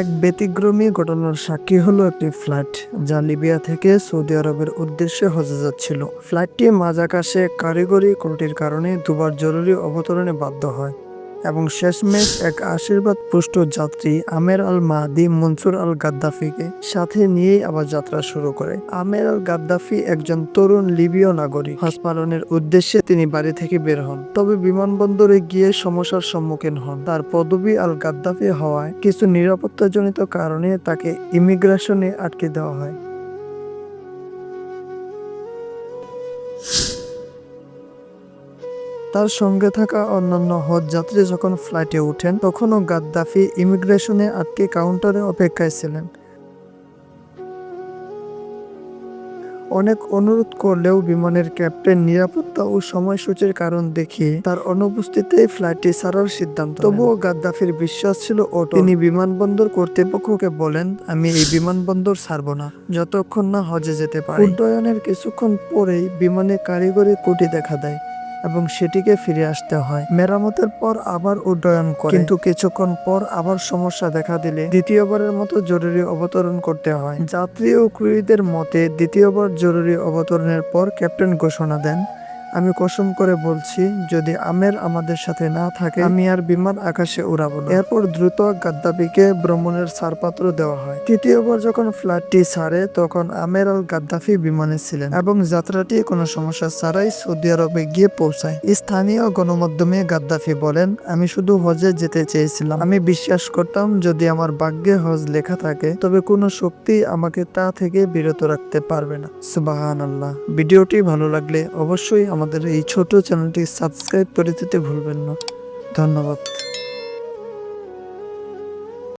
এক ব্যতিক্রমী ঘটনার সাক্ষী হলো একটি ফ্লাইট, যা লিবিয়া থেকে সৌদি আরবের উদ্দেশ্যে হজে যাচ্ছিল। ফ্লাইটটি মাঝ আকাশে কারিগরি ত্রুটির কারণে দুবার জরুরি অবতরণে বাধ্য হয়। এবং শেষমেশ এক আশীর্বাদ পুষ্ট যাত্রী আমের আল মাহাদি মনসুর আল গাদ্দাফিকে সাথে নিয়েই আবার যাত্রা শুরু করে। আমের আল গাদ্দাফি একজন তরুণ লিবীয় নাগরিক। হজ পালনের উদ্দেশ্যে তিনি বাড়ি থেকে বের হন, তবে বিমানবন্দরে গিয়ে সমস্যার সম্মুখীন হন। তার পদবী আল গাদ্দাফি হওয়ায় কিছু নিরাপত্তাজনিত কারণে তাকে ইমিগ্রেশনে আটকে দেওয়া হয়। তার সঙ্গে থাকা অন্যান্য হজ যাত্রী যখন ফ্লাইটে ওঠেন তখনও গাদ্দাফি ইমিগ্রেশনে আটকে কাউন্টারে অপেক্ষায় ছিলেন। অনেক অনুরোধ করলেও বিমানের ক্যাপ্টেন নিরাপত্তা ও সময়সূচির কারণ দেখিয়ে তার অনুপস্থিতিতে ফ্লাইটটি ছাড়ার সিদ্ধান্ত তবুও গাদ্দাফির বিশ্বাস ছিল অটল তিনি বিমানবন্দর কর্তৃপক্ষকে বলেন, আমি এই বিমানবন্দর ছাড়ব না, যতক্ষণ না হজে যেতে পারি। উড্ডয়নের কিছুক্ষণ পরেই বিমানে কারিগরি ত্রুটি দেখা দেয়। এবং সেটিকে ফিরে আসতে হয়। মেরামতের পর আবার উড্ডয়ন করে। কিন্তু কিছুক্ষণ পর আবার সমস্যা দেখা দিলে দ্বিতীয়বারের মতো জরুরি অবতরণ করতে হয়। যাত্রী ও ক্রুইদের মতে, দ্বিতীয়বার জরুরি অবতরণের পর ক্যাপ্টেন ঘোষণা দেন আমি কসম করে বলছি, যদি আমের আমাদের সাথে না থাকে, আমি আর বিমান আকাশে উড়াবো না। এরপর দ্রুত গাদ্দাফিকে ভ্রমণের ছাড়পত্র দেওয়া হয়। তৃতীয়বার যখন ফ্লাইটটি ছাড়ে, তখন আমের আল গাদ্দাফি বিমানে ছিলেন এবং যাত্রাটি কোনো সমস্যা ছাড়াই সৌদি আরবে গিয়ে পৌঁছায়। স্থানীয় গণমাধ্যমে গাদ্দাফি বলেন, আমি শুধু হজে যেতে চেয়েছিলাম। আমি বিশ্বাস করতাম, যদি আমার ভাগ্যে হজ লেখা থাকে, তবে কোনো শক্তি আমাকে তা থেকে বিরত রাখতে পারবে না। সুবাহান আল্লাহ ভিডিওটি ভালো লাগলে অবশ্যই আমাদের এই ছোট চ্যানেলটি সাবস্ক্রাইব করে দিতে ভুলবেন না। ধন্যবাদ।